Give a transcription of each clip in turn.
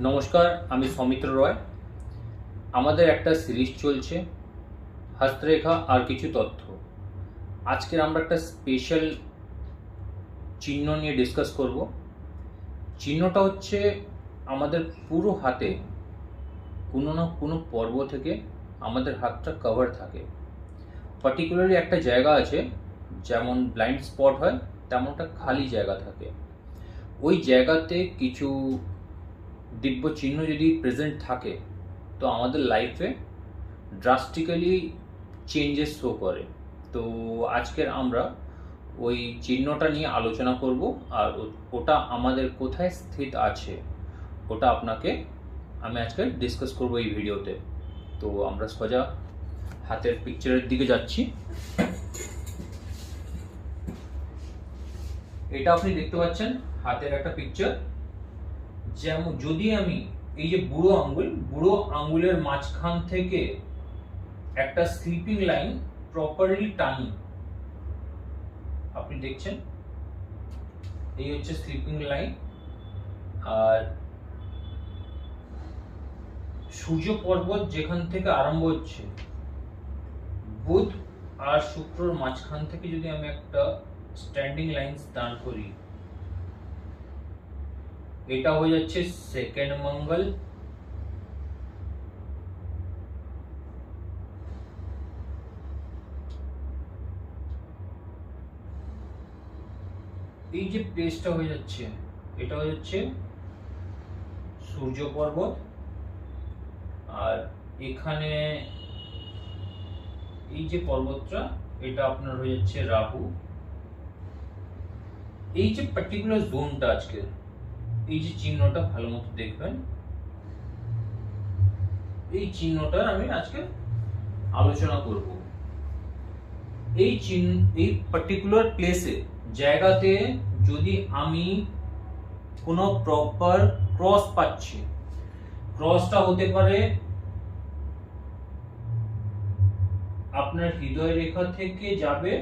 নমস্কার, আমি সৌমিত্র রয়। আমাদের একটা সিরিজ চলছে, হস্তরেখা আর কিছু তথ্য। আজকের আমরা একটা স্পেশাল চিহ্ন নিয়ে ডিসকাস করব। চিহ্নটা হচ্ছে আমাদের পুরো হাতে কোনো না কোনো পর্ব থেকে আমাদের হাতটা কভার থাকে। পার্টিকুলারলি একটা জায়গা আছে, যেমন ব্লাইন্ড স্পট হয় তেমন একটা খালি জায়গা থাকে। ওই জায়গাতে কিছু দিব্য চিহ্ন যদি প্রেজেন্ট থাকে, তো আমাদের লাইফে ড্রাস্টিক্যালি চেঞ্জেস শো করে। তো আজকের আমরা ওই চিহ্নটা নিয়ে আলোচনা করব, আর ওটা আমাদের কোথায় স্থিত আছে, ওটা আপনাকে আমি আজকে ডিসকাস করব এই ভিডিওতে। তো আমরা সোজা হাতের পিকচারের দিকে যাচ্ছি। এটা আপনি দেখতে পাচ্ছেন, হাতের একটা পিকচার যেমন যদি আমি এই যে বুড়ো আঙ্গুল, বুড়ো আঙ্গুলের মাঝখান থেকে একটা স্লিপিং লাইন প্রপারলি টানি। আপনি দেখছেন? এই হচ্ছে স্লিপিং লাইন আর সূর্য পর্বত যেখান থেকে আরম্ভ হচ্ছে, বুধ আর শুক্রর মাঝখান থেকে যদি আমি একটা স্ট্যান্ডিং লাইন দাঁড় করি এটা হয়ে যাচ্ছে সেকেন্ড মঙ্গল। এই যে প্লেসটা হয়ে যাচ্ছে, এটা হয়ে যাচ্ছে সূর্য পর্বত। আর এখানে এই যে পর্বতটা, এটা আপনার হয়ে যাচ্ছে রাহু। এই যে পার্টিকুলার জোনটা আজকের এই যে চিহ্নটা ভালো মতো দেখবেন। এই চিহ্নটার আমি আজকে আলোচনা করব। এই চিহ্ন, এই পার্টিকুলার প্লেসে জায়গাতে যদি আমি কোনো প্রপার ক্রস পাচ্ছি ক্রসটা হতে পারে আপনার হৃদয় রেখা থেকে যাবে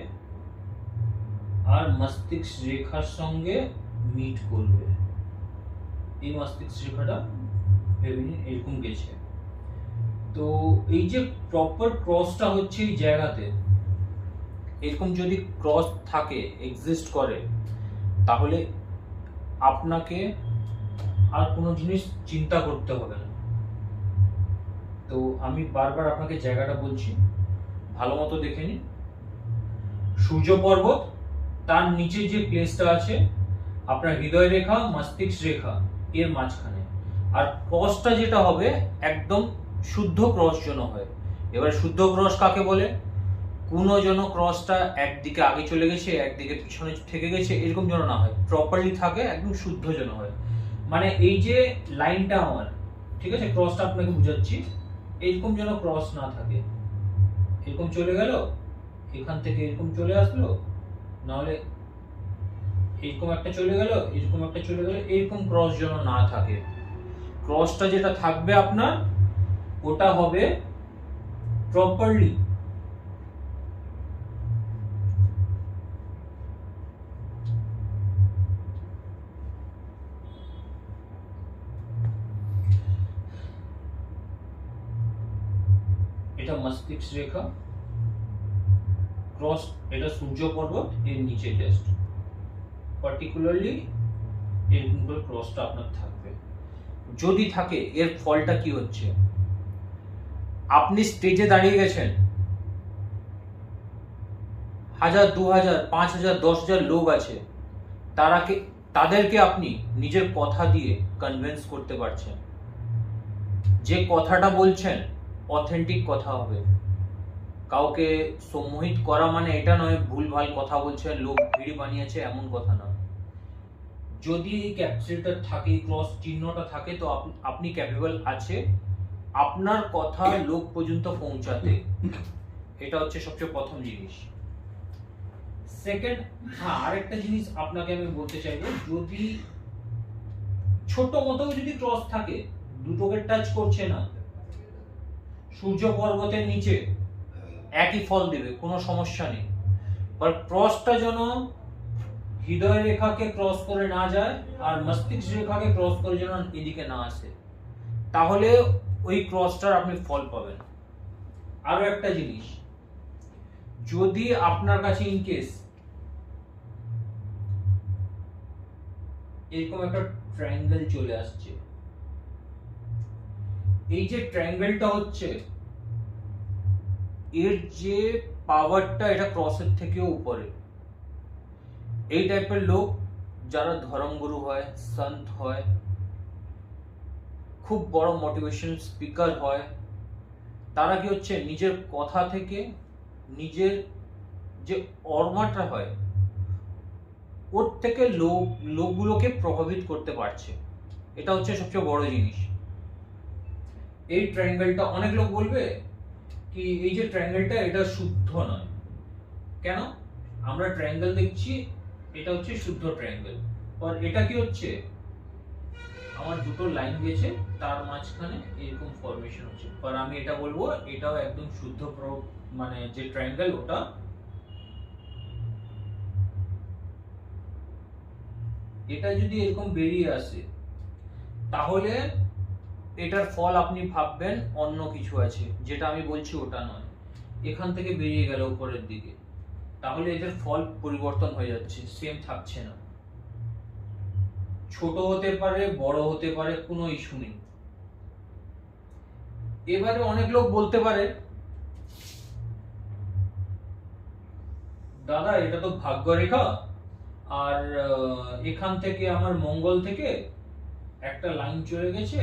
আর মস্তিষ্ক রেখার সঙ্গে মিট করবে। এই মস্তিষ্ক রেখাটা এরকম গেছে। তো এই যে প্রপার ক্রসটা হচ্ছে এই জায়গাতে, এরকম যদি ক্রস থাকে এক্সিস্ট করে, তাহলে আপনাকে আর কোনো জিনিস চিন্তা করতে হবে না। তো আমি বারবার আপনাকে জায়গাটা বলছি, ভালো মতো দেখে নিন। সূর্য পর্বত, তার নিচে যে প্লেসটা আছে, আপনার হৃদয় রেখা, মস্তিষ্ক রেখা এর মাঝখানে। আর ক্রসটা যেটা হবে, একদম শুদ্ধ ক্রস যেন হয়। এবার শুদ্ধ ক্রস কাকে বলে? কোনো যেন ক্রসটা একদিকে আগে চলে গেছে, একদিকে পিছনে থেকে গেছে, এরকম যেন না হয়। প্রপারলি থাকে, একদম শুদ্ধ যেন হয়। মানে এই যে লাইনটা আমার, ঠিক আছে? ক্রসটা আপনাকে বুঝাচ্ছি। এরকম যেন ক্রস না থাকে। এরকম চলে গেল, এখান থেকে এরকম চলে আসলো, নাহলে এরকম একটা চলে গেল, এরকম একটা চলে গেল, এরকম ক্রস যেন না থাকে। ক্রসটা যেটা থাকবে আপনার, ওটা হবে প্রপারলি এটা মস্তিষ্ক রেখা। ক্রস এটা সূর্য পর্বত, এর নিচে জাস্ট পার্টিকুলারলি এরকম ক্রসটা আপনার থাকবে। যদি থাকে, এর ফলটা কি হচ্ছে? আপনি স্টেজে দাঁড়িয়ে গেছেন। হাজার, দু হাজার, পাঁচ হাজার, দশ হাজার লোক আছে। তারাকে, তাদেরকে আপনি নিজের কথা দিয়ে কনভিন্স করতে পারছেন। যে কথাটা বলছেন অথেন্টিক কথা হবে। কাউকে সম্মোহিত করা মানে এটা নয় ভুলভাল কথা বলছে লোক ভিড় বানিয়েছে, এমন কথা না যদি এই ক্যাপসুলটা থাকে, ক্রস চিহ্নটা থাকে, তো আপনি ক্যাপেবল আছে আপনার কথা লোক পর্যন্ত পৌঁছাতে। এটা হচ্ছে সবচেয়ে প্রথম জিনিস। সেকেন্ড হ্যাঁ আরেকটা জিনিস আপনাকে আমি বলতে চাইব, যদি ছোট মতো যদি ক্রস থাকে, দুটোকে টাচ করছে না, সূর্য পর্বতের নিচে, একই ফল দেবে, কোনো সমস্যা নেই। ক্রসটা যেন হৃদয় রেখাকে ক্রস করে না যায় আর মস্তিষ্ক রেখাকে ক্রস করে যেন এদিকে না আসে। তাহলে ওই ক্রসটার আপনি ফল পাবেন। আরও একটা জিনিস, যদি আপনার কাছে ইন কেস এরকম একটা ট্রায়াঙ্গেল চলে আসছে, এই যে ট্রায়াঙ্গেলটা হচ্ছে, এর যে পাওয়ারটা এটা ক্রসের থেকেও উপরে। এই টাইপের লোক যারা ধর্মগুরু হয়, সন্ত হয়, খুব বড় মোটিভেশন স্পিকার হয়, তারা কি হচ্ছে নিজের কথা থেকে নিজের যে অর্মাটা হয়, ওর থেকে লোক, লোকগুলোকে প্রভাবিত করতে পারছে। এটা হচ্ছে সবচেয়ে বড় জিনিস। এই ট্রায়াঙ্গেলটা অনেক লোক বলবে কি এই যে ট্রায়াঙ্গেলটা এটা শুদ্ধ নয়। কেন? আমরা ট্রায়াঙ্গেল দেখছি এটা হচ্ছে শুদ্ধ ট্রায়াঙ্গেল আর এটা কি হচ্ছে? আমার দুটো লাইন গেছে, তার মাঝখানে এরকম ফরমেশন হচ্ছে। আর আমি এটা বলব, এটাও একদম শুদ্ধ মানে যে ট্রায়াঙ্গেল ওটা, এটা যদি এরকম বেরিয়ে আসে, তাহলে এটার ফল আপনি ভাববেন অন্য কিছু আছে, যেটা আমি বলছি ওটা নয়। এখান থেকে বেরিয়ে গেল উপরের দিকে। তাহলে এদের ফল পরিবর্তন হয়ে যাচ্ছে সেম থাকছে না। ছোট হতে পারে, বড় হতে পারে, কোনো ইস্যু নেই। এবারে অনেক লোক বলতে পারে, দাদা, এটা তো ভাগ্য রেখা আর এখান থেকে আমার মঙ্গল থেকে একটা লাইন চলে গেছে,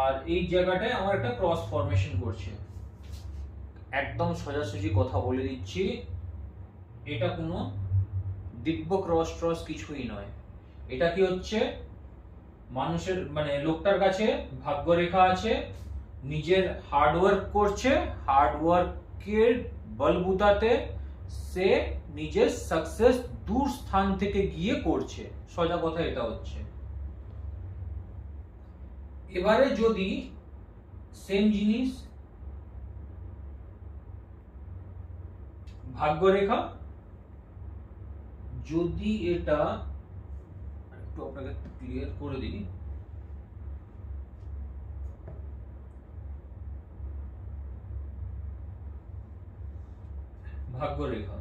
আর এই জায়গাটায় আমার একটা ক্রস ফরমেশন করছে। একদম সোজাসুজি কথা বলে দিচ্ছি এটা কোনো দিব্য ক্রস ট্রস কিছুই নয়। এটা কি হচ্ছে? মানুষের মানে লোকটার কাছে ভাগ্যরেখা আছে, নিজের হার্ডওয়ার্ক করছে হার্ডওয়ার্কের বলবুতাতে সে নিজের সাকসেস দূর স্থান থেকে গিয়ে করছে। সোজা কথা এটা হচ্ছে। এবারে যদি সেম জিনিস, ভাগ্যরেখা যদি এটা একটু আপনাকে ক্লিয়ার করে দিই। ভাগ্যরেখা।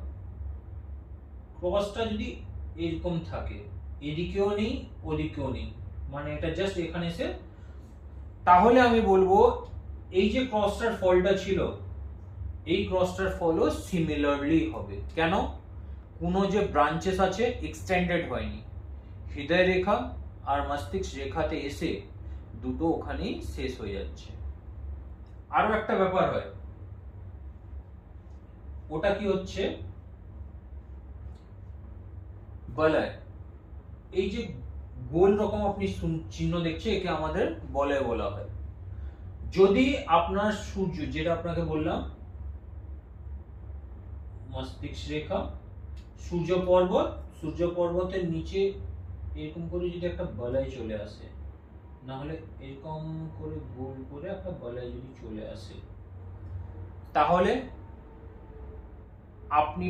ক্রসটা যদি এরকম থাকে, এদিকেও নেই, ওদিকেও নেই মানে এটা জাস্ট এখানে এসে, তাহলে আমি বলব, এই যে ক্রসটার ফলটা ছিল, এই ক্রসটার ফলও সিমিলারলি হবে। কেন? কোনো যে ব্রাঞ্চেস আছে এক্সটেন্ডেড হয়নি। হৃদয় রেখা আর মস্তিষ্ক রেখাতে এসে দুটো ওখানেই শেষ হয়ে যাচ্ছে। আরও একটা ব্যাপার হয়। ওটা কি হচ্ছে? বলয়। এই যে গোল রকম আপনি চিহ্ন দেখছে, একে আমাদের বলয় বলা হয়। যদি আপনার সূর্য, যেটা আপনাকে বললাম, মস্তিষ্ক রেখা সূর্য পর্বত, সূর্য পর্বতের নিচে এরকম করে যদি একটা বলয় চলে আসে না হলে এরকম করে গোল করে একটা বলয় যদি চলে আসে, তাহলে আপনি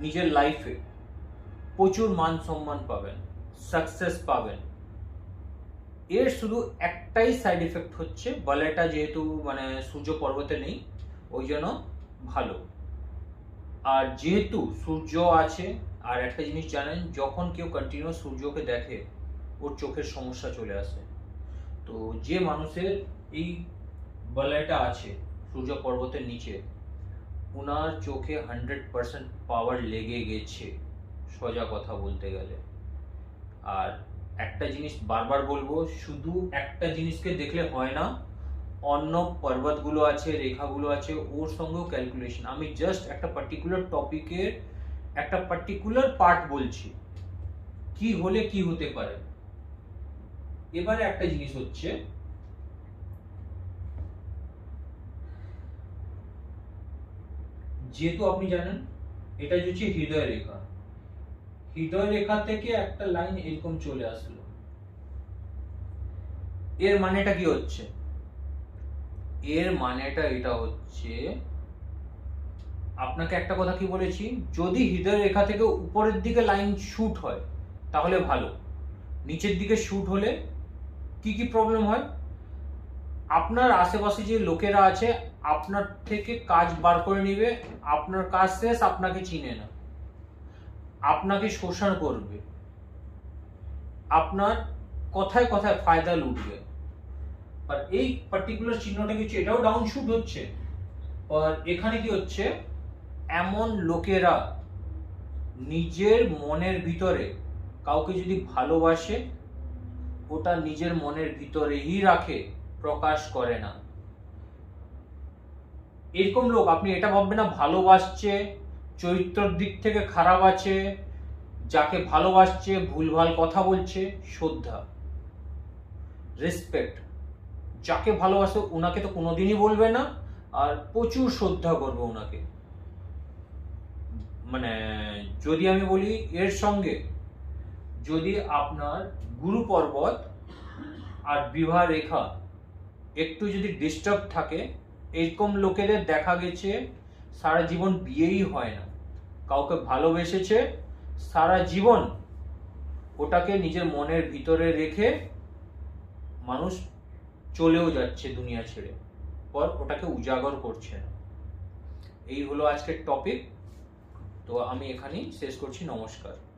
নিজের লাইফে প্রচুর মান সম্মান পাবেন সাকসেস পাবেন। এর শুধু একটাই সাইড এফেক্ট হচ্ছে বলয়টা যেহেতু মানে সূর্য পর্বতে নেই, ওই জন্য ভালো। আর যেহেতু সূর্য আছে, আর একটা জিনিস জানেন, যখন কেউ কন্টিনিউ সূর্যকে দেখে, ওর চোখের সমস্যা চলে আসে। তো যে মানুষের এই বলয়টা আছে, সূর্য পর্বতের নিচে ওনার চোখে হান্ড্রেড পার্সেন্ট পাওয়ার লেগে গেছে, সোজা কথা বলতে গেলে। আর একটা জিনিস বারবার বলব, শুধু একটা জিনিসকে দেখলে হয় না অন্য পর্বতগুলো আছে, রেখাগুলো আছে, ওর সঙ্গেও ক্যালকুলেশন আমি জাস্ট একটা পার্টিকুলার টপিকের একটা পার্টিকুলার পার্ট বলছি। কি হলে কি হতে পারে? এবারে একটা জিনিস হচ্ছে, যেহেতু আপনি জানেন এটা হচ্ছে হৃদয় রেখা। হৃদয় রেখা থেকে একটা লাইন এরকম চলে আসলো। এর মানেটা কি হচ্ছে? এর মানেটা এটা হচ্ছে, আপনাকে একটা কথা কি বলেছি? যদি হৃদয় রেখা থেকে উপরের দিকে লাইন শুট হয়, তাহলে ভালো। নিচের দিকে শুট হলে কি কি প্রবলেম হয়? আপনার আশেপাশে যে লোকেরা আছে, আপনার থেকে কাজ বার করে নিবে, আপনার কাজ শেষ, আপনাকে চিনে না। আপনাকে শোষণ করবে। আপনার কথায় কথায় ফায়দা লুটবে। আর এই পার্টিকুলার চিহ্নটা কিছু এটাও ডাউন শুট হচ্ছে। আর এখানে কি হচ্ছে? এমন লোকেরা নিজের মনের ভিতরে কাউকে যদি ভালোবাসে, ওটা নিজের মনের ভিতরেই রাখে, প্রকাশ করে না। এরকম লোক, আপনি এটা ভাববেন না, ভালোবাসছে, চরিত্রের দিক থেকে খারাপ আছে, যাকে ভালোবাসছে, ভুলভাল কথা বলছে, শ্রদ্ধা রেসপেক্ট যাকে ভালোবাসে ওনাকে তো কোনোদিনই বলবে না, আর প্রচুর শ্রদ্ধা করবে ওনাকে মানে যদি আমি বলি এর সঙ্গে, যদি আপনার গুরু পর্বত আর বিবাহ রেখা একটু যদি ডিস্টার্ব থাকে, এরকম লোকেদের দেখা গেছে, সারা জীবন বিয়েই হয় না। কাউকে ভালোবেসেছে, সারা জীবন ওটাকে নিজের মনের ভিতরে রেখে মানুষ চলেও যাচ্ছে দুনিয়া ছেড়ে। পর ওটাকে উজাগর করছে না। এই হলো আজকের টপিক তো আমি এখানেই শেষ করছি। নমস্কার।